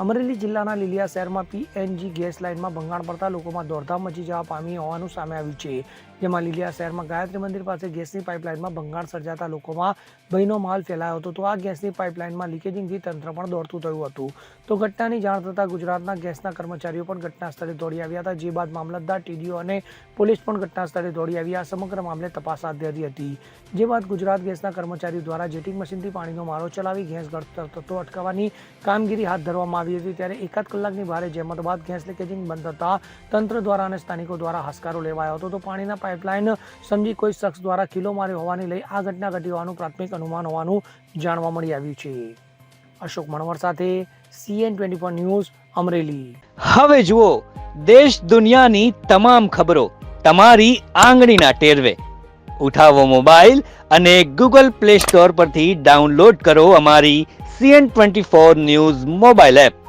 અમરેલી જિલ્લાના લીલિયા શહેરમાં PNG gas લાઇનમાં ભંગાણ પડતા લોકોમાં દોડધામ મચી જવા પામી હોવાનું સામે આવ્યું છે. જેમાં લીલિયા શહેરમાં ગાયત્રી મંદિર પાસે ગેસની પાઇપલાઇનમાં ભંગાણ સર્જાતા લોકોમાં ભયનો માલ ફેલાયો હતો. તો આ ગેસની પાઇપલાઇનમાં લીકેજિંગથી તંત્ર પણ દોડતું થયું હતું. તો ઘટનાની જાણ થતાં ગુજરાતના ગેસના કર્મચારીઓ પણ ઘટના સ્થળે દોડી આવ્યા હતા, જે બાદ મામલતદાર, ટીડીઓ અને પોલીસ પણ ઘટના સ્થળે દોડી આવ્યા આ સમગ્ર મામલે તપાસ હાથ ધરી હતી. જે બાદ ગુજરાત ગેસના કર્મચારીઓ દ્વારા જેટિંગ મશીનથી પાણીનો મારો ચલાવી ગેસ ગળતર થતો અટકાવવાની કામગીરી હાથ ધરવામાં આવી હતી ત્યારે એકાદ કલાકની ભારે જહેમત બાદ ગેસ લીકેજિંગ બંધ થતા તંત્ર દ્વારા અને સ્થાનિકો દ્વારા હસકારો લેવાયો હતો. તો પાણીના પાઇપલાઇન સમજી કોઈ શખ્સ દ્વારા કિલો માર્યો હોવાની લઈ આ ઘટના ઘટી હોવાનું પ્રાથમિક અનુમાન હોવાનું જાણવા મળી આવ્યું છે. અશોક મણવર સાથે સીએન ટ્વેન્ટી ન્યૂઝ, અમરેલી. હવે જુઓ, દેશ દુનિયાની તમામ ખબરો તમારી આંગળીના ટેરવે. ઉઠાવો મોબાઈલ અને ગૂગલ પ્લે સ્ટોર પરથી ડાઉનલોડ કરો અમારી CN twenty four news mobile app.